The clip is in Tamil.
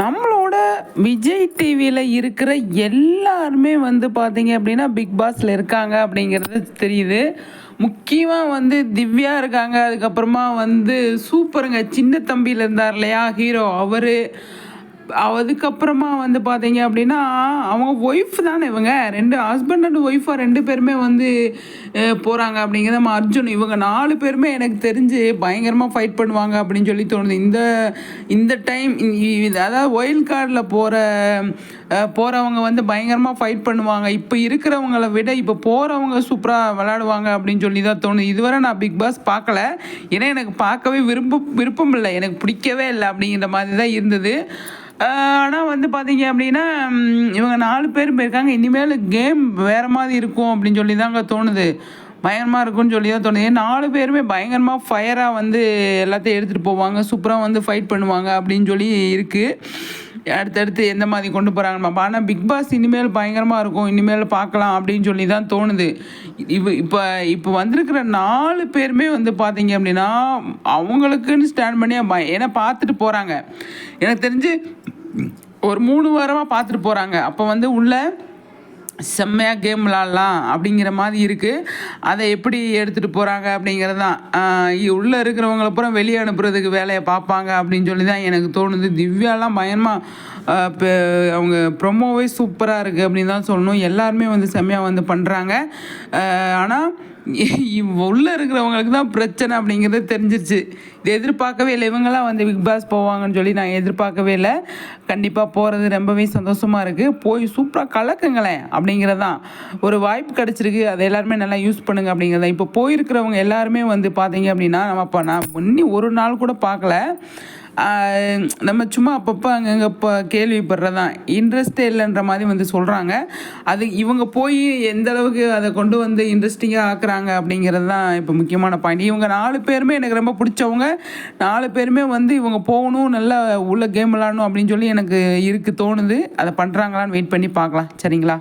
நம்மளோட விஜய் டிவியில் இருக்கிற எல்லாருமே வந்து பார்த்தீங்க அப்படின்னா பிக் பாஸில் இருக்காங்க அப்படிங்கிறது தெரியுது. முக்கியமாக வந்து திவ்யா இருக்காங்க. அதுக்கப்புறமா வந்து சூப்பருங்க. சின்ன தம்பியில் இருந்தார் இல்லையா ஹீரோ அவர். அதுக்கப்புறமா வந்து பார்த்தீங்க அப்படின்னா அவங்க ஒய்ஃப் தானே இவங்க. ரெண்டு ஹஸ்பண்ட் அண்ட் ஒய்ஃபாக ரெண்டு பேருமே வந்து போகிறாங்க அப்படிங்கிறத நம்ம அர்ஜுன் இவங்க நாலு பேருமே எனக்கு தெரிஞ்சு பயங்கரமாக ஃபைட் பண்ணுவாங்க அப்படின்னு சொல்லி தோணுது. இந்த இந்த டைம் அதாவது ஒயில் கார்டில் போகிற போகிறவங்க வந்து பயங்கரமாக ஃபைட் பண்ணுவாங்க. இப்போ இருக்கிறவங்கள விட இப்போ போகிறவங்க சூப்பராக விளாடுவாங்க அப்படின்னு சொல்லி தான் தோணுது. இதுவரை நான் பிக் பாஸ் பார்க்கல. ஏன்னா எனக்கு பார்க்கவே விரும்ப விருப்பம் இல்லை. எனக்கு பிடிக்கவே இல்லை அப்படிங்கிற மாதிரி தான் இருந்தது. ஆனால் வந்து பார்த்தீங்க அப்படின்னா இவங்க நாலு பேர் போயிருக்காங்க. இனிமேல் கேம் வேறு மாதிரி இருக்கும் அப்படின்னு சொல்லி தாங்க தோணுது. பயங்கரமாக இருக்கும்னு சொல்லி தான் தோணுது நாலு பேருமே பயங்கரமாக ஃபயராக வந்து எல்லாத்தையும் எடுத்துகிட்டு போவாங்க. சூப்பராக வந்து ஃபைட் பண்ணுவாங்க அப்படின்னு சொல்லி இருக்குது அடுத்தடுத்து எந்த மாதிரி கொண்டு போகிறாங்க ஆனால் பிக் பாஸ் இனிமேல் பயங்கரமாக இருக்கும். இனிமேல் பார்க்கலாம் அப்படின்னு சொல்லி தான் தோணுது. இவ் இப்போ இப்போ வந்திருக்கிற நாலு பேருமே வந்து பார்த்தீங்க அப்படின்னா அவங்களுக்குன்னு ஸ்டாண்ட் பண்ணி ஏன்னா பார்த்துட்டு போகிறாங்க எனக்கு தெரிஞ்சு ஒரு மூணு வாரமாக பார்த்துட்டு போகிறாங்க அப்போ வந்து உள்ள செம்மையாக கேம் விளாட்லாம் அப்படிங்கிற மாதிரி இருக்குது அதை எப்படி எடுத்துகிட்டு போகிறாங்க அப்படிங்கிறது தான் உள்ளே இருக்கிறவங்கள பூரா வெளியே அனுப்புறதுக்கு வேலையை பார்ப்பாங்க அப்படின்னு சொல்லி தான் எனக்கு தோணுது. திவ்யாலாம் பயமாக இப்போ அவங்க ப்ரொமோவே சூப்பராக இருக்குது அப்படின்னு தான் சொல்லணும். எல்லாருமே வந்து செம்மையாக வந்து பண்ணுறாங்க ஆனால் உள்ளே இருக்கிறவங்களுக்கு தான் பிரச்சனை அப்படிங்கிறது தெரிஞ்சிருச்சு. இது எதிர்பார்க்கவே இல்லை. இவங்கெல்லாம் வந்து பிக் பாஸ் போவாங்கன்னு சொல்லி நான் எதிர்பார்க்கவே இல்லை. கண்டிப்பாக போகிறது ரொம்பவே சந்தோஷமாக இருக்குது போய் சூப்பராக கலக்குங்களேன் அப்படிங்கிறது தான் ஒரு வாய்ப்பு கிடச்சிருக்கு அதை எல்லாருமே நல்லா யூஸ் பண்ணுங்க தான் இப்போ போயிருக்கிறவங்க எல்லாருமே வந்து பார்த்தீங்க அப்படின்னா நம்ம அப்போ நான் முன்னி ஒரு நாள் கூட பார்க்கல. நம்ம சும்மா அப்பப்போ அங்கங்கே இப்போ கேள்விப்படுறதான். இன்ட்ரெஸ்டே இல்லைன்ற மாதிரி வந்து சொல்கிறாங்க அது இவங்க போய் எந்த அளவுக்கு அதை கொண்டு வந்து இன்ட்ரெஸ்டிங்காக ஆக்குறாங்க அப்படிங்கிறது தான் இப்போ முக்கியமான பாயிண்ட் இவங்க நாலு பேருமே எனக்கு ரொம்ப பிடிச்சவங்க. நாலு பேருமே வந்து இவங்க போகணும் நல்லா உள்ள கேம் விளாடணும் அப்படின்னு சொல்லி எனக்கு இருக்குது தோணுது. அதை பண்ணுறாங்களான்னு வெயிட் பண்ணி பார்க்கலாம். சரிங்களா?